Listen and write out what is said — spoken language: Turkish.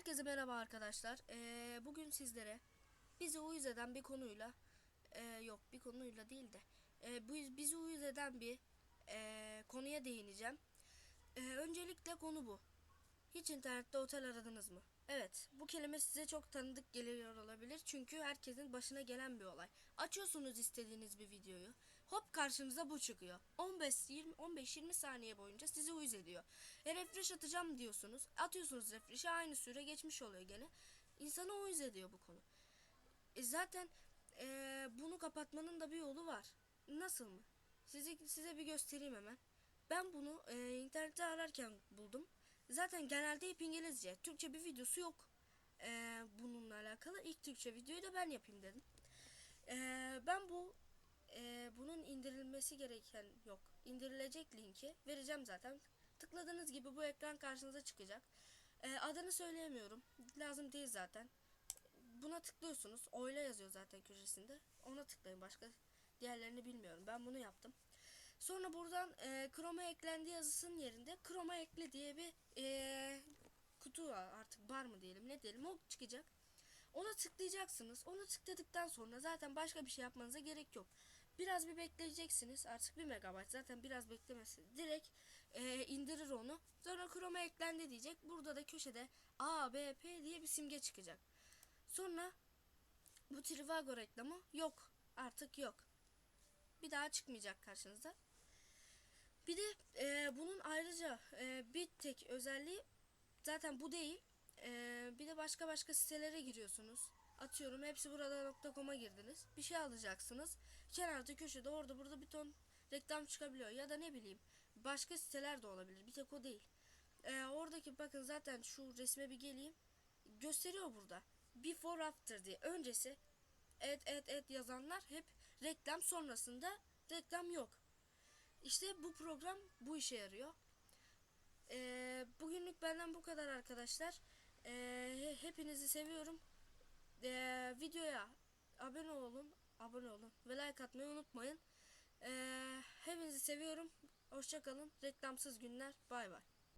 Herkese merhaba arkadaşlar. Ee, bugün sizlere bizi uyuz eden bir konuyla e, yok bir konuyla değil de e, bu bizi uyuz eden bir e, konuya değineceğim. E, öncelikle konu bu. Hiç internette otel aradınız mı? Evet, bu kelime size çok tanıdık geliyor olabilir çünkü herkesin başına gelen bir olay. Açıyorsunuz istediğiniz bir videoyu. Hop karşınıza bu çıkıyor. 15 20 15 20 saniye boyunca sizi uyuz ediyor. E refresh atacağım diyorsunuz. Atıyorsunuz refresh'e aynı süre geçmiş oluyor gene. İnsanı uyuz ediyor bu konu. E zaten e, bunu kapatmanın da bir yolu var. Nasıl mı? Size size bir göstereyim hemen. Ben bunu e, internette ararken buldum. Zaten genelde hep İngilizce. Türkçe bir videosu yok. E, bununla alakalı. İlk Türkçe videoyu da ben yapayım dedim. E, ben bu e, bunun indirilmesi gereken yok. İndirilecek linki vereceğim zaten. Tıkladığınız gibi bu ekran karşınıza çıkacak. E, adını söyleyemiyorum. Lazım değil zaten. Buna tıklıyorsunuz. Oyla yazıyor zaten köşesinde. Ona tıklayın. Başka diğerlerini bilmiyorum. Ben bunu yaptım. Sonra buradan e, Chroma eklendi yazısının yerinde Chroma ekle diye bir e, kutu var. Artık bar mı diyelim ne diyelim o çıkacak. Ona tıklayacaksınız. Onu tıkladıktan sonra zaten başka bir şey yapmanıza gerek yok. Biraz bir bekleyeceksiniz. Artık 1 megabayt zaten biraz beklemesi. Direkt e, indirir onu. Sonra Chroma eklendi diyecek. Burada da köşede A, B, P diye bir simge çıkacak. Sonra bu Trivago reklamı yok. Artık yok. Bir daha çıkmayacak karşınıza. Bir de e, bunun ayrıca e, bir tek özelliği zaten bu değil. E, bir de başka başka sitelere giriyorsunuz. Atıyorum hepsi burada.com'a girdiniz. Bir şey alacaksınız. Kenarda köşede orada burada bir ton reklam çıkabiliyor. Ya da ne bileyim başka siteler de olabilir. Bir tek o değil. E, oradaki bakın zaten şu resme bir geleyim. Gösteriyor burada. Before after diye. Öncesi et et et yazanlar hep reklam sonrasında reklam yok. İşte bu program bu işe yarıyor. Ee, bugünlük benden bu kadar arkadaşlar. Ee, hepinizi seviyorum. Ee, videoya abone olun, abone olun ve like atmayı unutmayın. Ee, hepinizi seviyorum. Hoşçakalın. Reklamsız günler. Bay bay.